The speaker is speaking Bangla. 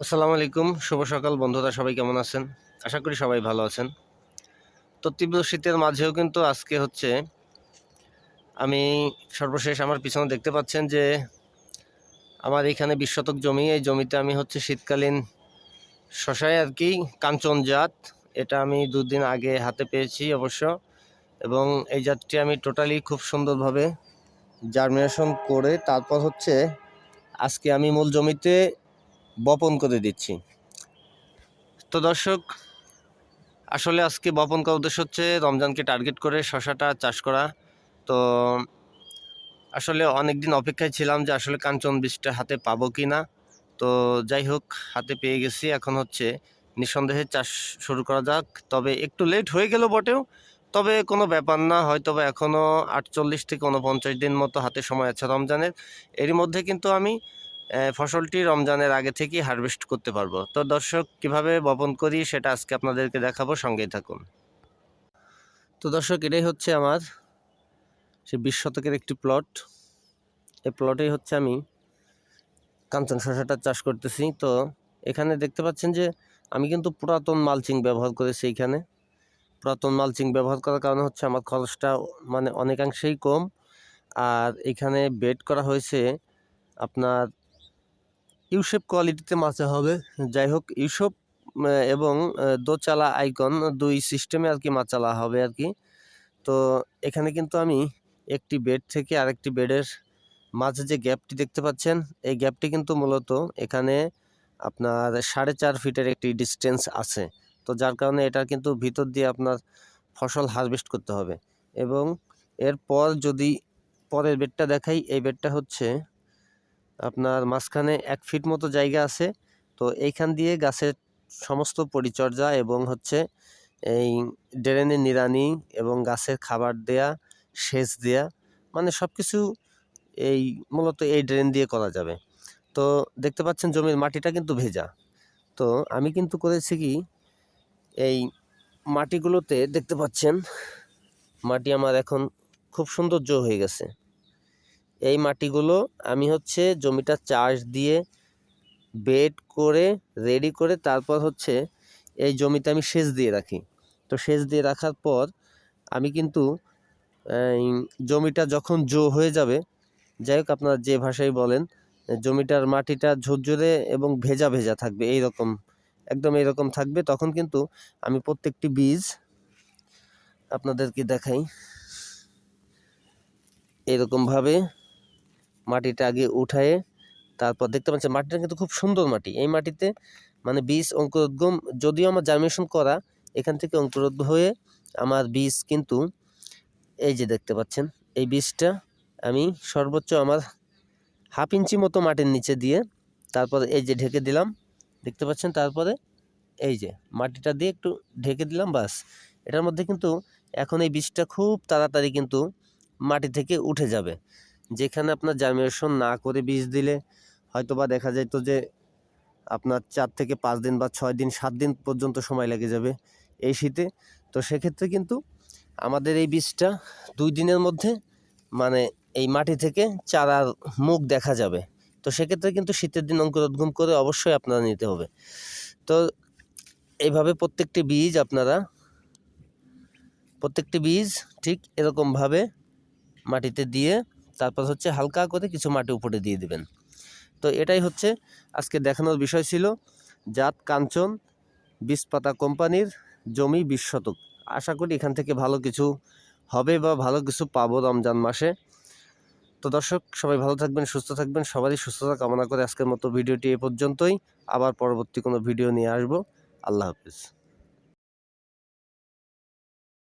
আসসালামু আলাইকুম, শুভ সকাল বন্ধুরা, সবাই কেমন আছেন? আশা করি সবাই ভালো আছেন। তো তীব্র শীতের মাঝেও কিন্তু আজকে হচ্ছে আমি সর্বশেষ আমার পিছনে দেখতে পাচ্ছেন যে আমার এখানে বিশ শতক জমি, এই জমিতে আমি হচ্ছে শীতকালীন শশায় আর কি, কাঞ্চন জাত। এটা আমি দুদিন আগে হাতে পেয়েছি অবশ্য এবং এই জাতটি আমি টোটালি খুব সুন্দরভাবে জার্মিনেশন করে তারপর হচ্ছে আজকে আমি মূল জমিতে বপন করে দিচ্ছি। তো দর্শক, আসলে আজকে বপন করার উদ্দেশ্য হচ্ছে রমজানকে টার্গেট করে শশাটা চাষ করা। তো আসলে অনেক দিন অপেক্ষায় ছিলাম যে আসলে কাঞ্চন বীজটা হাতে পাবো কি না। তো যাই হোক, হাতে পেয়ে গেছি। এখন হচ্ছে নিঃসন্দেহে চাষ শুরু করা যাক। তবে একটু লেট হয়ে গেল বটেও। তবে কোনো ব্যাপার না হয়তো বা এখনও আটচল্লিশ থেকে উনপঞ্চাশ দিন মতো হাতে সময় আছে রমজানের। এরই মধ্যে কিন্তু আমি ফসলটি রমজানের আগে থেকেই হারভেস্ট করতে পারব। তো দর্শক, কীভাবে বপন করি সেটা আজকে আপনাদেরকে দেখাবো, সঙ্গেই থাকুন। তো দর্শক, এটাই হচ্ছে আমার সে বিশ শতকের একটি প্লট এই প্লটেই হচ্ছে আমি কাঞ্চন শসাটা চাষ করতেছি। তো এখানে দেখতে পাচ্ছেন যে আমি কিন্তু পুরাতন মালচিং ব্যবহার করেছি এইখানে পুরাতন মালচিং ব্যবহার করার কারণে হচ্ছে আমার খরচটা মানে অনেকাংশেই কম। আর এখানে বেড করা হয়েছে আপনার ইউশেপ কোয়ালিটিতে মাছা হবে। যাই হোক ইউসেপ এবং দোচালা আইকন দুই সিস্টেমে আর কি মাচালা হবে আর কি। তো এখানে কিন্তু আমি একটি বেড থেকে আরেকটি বেডের মাঝে যে গ্যাপটি দেখতে পাচ্ছেন, এই গ্যাপটি কিন্তু মূলত এখানে আপনার সাড়ে চার ফিটের একটি ডিস্টেন্স আছে। তো যার কারণে এটা কিন্তু ভিতর দিয়ে আপনার ফসল হারভেস্ট করতে হবে। এবং এরপর যদি পরের বেডটা দেখাই, এই বেডটা হচ্ছে আপনার মাঝখানে এক ফিট মতো জায়গা আছে। তো এইখান দিয়ে গাছের সমস্ত পরিচর্যা এবং হচ্ছে এই ড্রেনের নিড়ানি এবং গাছের খাবার দেয়া, সেচ দেয়া মানে সব কিছু এই মূলত এই ড্রেন দিয়ে করা যাবে। তো দেখতে পাচ্ছেন জমির মাটিটা কিন্তু ভেজা। তো আমি কিন্তু করেছি কি, এই মাটিগুলোতে দেখতে পাচ্ছেন, মাটি আমার এখন খুব সৌন্দর্য হয়ে গেছে। এই মাটিগুলো আমি হচ্ছে জমিটা চাষ দিয়ে বেড করে রেডি করে তারপর হচ্ছে এই জমিতে আমি সেচ দিয়ে রাখি। তো সেচ দিয়ে রাখার পর আমি কিন্তু জমিটা যখন জো হয়ে যাবে, যাই হোক আপনারা যে ভাষায় বলেন, জমিটার মাটিটা ঝরঝরে এবং ভেজা ভেজা থাকবে এই রকম একদম এইরকম থাকবে, তখন কিন্তু আমি প্রত্যেকটি বীজ আপনাদেরকে দেখাই। এরকমভাবে মাটিটা আগে উঠায়ে তারপর দেখতে পাচ্ছেন মাটিটা কিন্তু খুব সুন্দর মাটি। এই মাটিতে মানে বীজ, অঙ্কুরোদ্গম যদিও আমার জার্মিনেশন করা, এখান থেকে অঙ্কুরোদ্গ হয়ে আমার বীজ কিন্তু এই যে দেখতে পাচ্ছেন, এই বীজটা আমি সর্বোচ্চ আমার হাফ ইঞ্চি মতো মাটির নিচে দিয়ে তারপরে এই যে ঢেকে দিলাম, দেখতে পাচ্ছেন তারপরে এই যে মাটিটা দিয়ে একটু ঢেকে দিলাম বাস এটার মধ্যে কিন্তু এখন এই বীজটা খুব তাড়াতাড়ি কিন্তু মাটি থেকে উঠে যাবে। যেখানে আপনার জার্মিনেশন না করে বীজ দিলে হয়তো বা দেখা যেত যে আপনার চার থেকে পাঁচ দিন বা ছয় দিন, সাত দিন পর্যন্ত সময় লেগে যাবে এই শীতে। তো সেক্ষেত্রে কিন্তু আমাদের এই বীজটা দুই দিনের মধ্যে মানে এই মাটি থেকে চারার মুখ দেখা যাবে। তো সেক্ষেত্রে কিন্তু শীতের দিন অঙ্কুরোদ্গম করে অবশ্যই আপনারা নিতে হবে। তো এইভাবে প্রত্যেকটি বীজ আপনারা প্রত্যেকটি বীজ ঠিক এরকমভাবে মাটিতে দিয়ে তারপর হচ্ছে হালকা করে কিছু মাটি উপরে দিয়ে দেবেন। তো এটাই হচ্ছে আজকে দেখানোর বিষয় ছিল। জাত, কাঞ্চন, বীজপাতা কোম্পানির জমি বিশ শতক আশা করি এখান থেকে ভালো কিছু হবে বা ভালো কিছু পাবো রমজান মাসে। তো দর্শক, সবাই ভালো থাকবেন, সুস্থ থাকবেন, সবারই সুস্থতা কামনা করে আজকের মতো ভিডিওটি এ পর্যন্তই। আবার পরবর্তী কোনো ভিডিও নিয়ে আসব। আল্লাহ হাফিজ।